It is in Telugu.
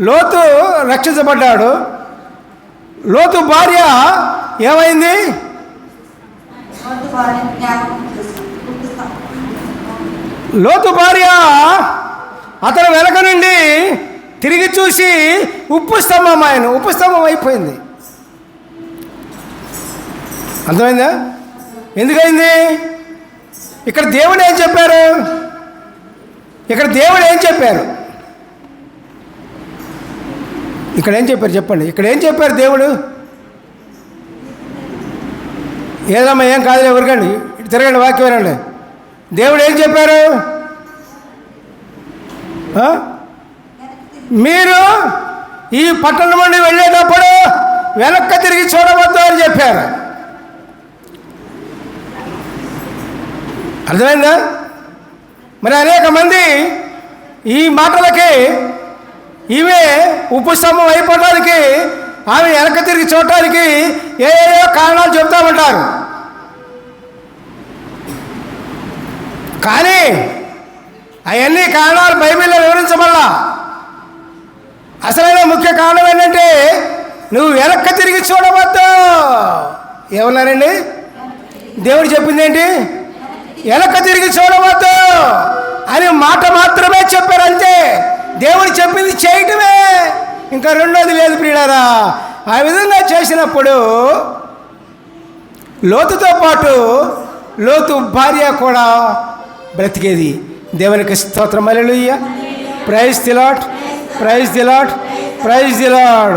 లోతు రక్షించబడ్డాడు. లోతు భార్య ఏమైంది? లోతు భార్య అతను వెనక నుండి తిరిగి చూసి ఉప్పు స్తంభం ఆయన ఉప్పు స్తంభం అయిపోయింది. అర్థమైందా? ఎందుకైంది? ఇక్కడ దేవుడు ఏం చెప్పారు? ఇక్కడ దేవుడు ఏం చెప్పారు? ఇక్కడ ఏం చెప్పారు చెప్పండి. ఇక్కడ ఏం చెప్పారు దేవుడు? ఏదమ్మా ఏం కాదు ఎవరికండి ఇటు తిరగండి వాక్యం వినండి. దేవుడు ఏం చెప్పారు? మీరు ఈ పట్టణం నుండి వెళ్ళేటప్పుడు వెనక్కి తిరిగి చూడవద్దు అని చెప్పారు. అర్థమైందా? మరి అనేక మంది ఈ మాటలకి ఈమె ఉపశమం అయిపోవడానికి ఆమె వెనక తిరిగి చూడటానికి ఏ కారణాలు చెప్తా ఉంటారు కానీ అవన్నీ కారణాలు బైబిల్లో వివరించమల్లా అసలైన ముఖ్య కారణం ఏంటంటే నువ్వు వెనక్కి తిరిగి చూడవద్దు. ఏమన్నారండి? దేవుడు చెప్పింది ఏంటి? వెనక్కి తిరిగి చూడవద్దు అని మాట మాత్రమే చెప్పారు అంతే. దేవుడు చెప్పింది చేయటమే. ఇంకా రెండోది లేదు ప్రియుడారా ఆ విధంగా చేసినప్పుడు లోతుతో పాటు లోతు భార్య కూడా బ్రతికేది. దేవునికి స్తోత్రం. Hallelujah praise the Lord praise the Lord praise the Lord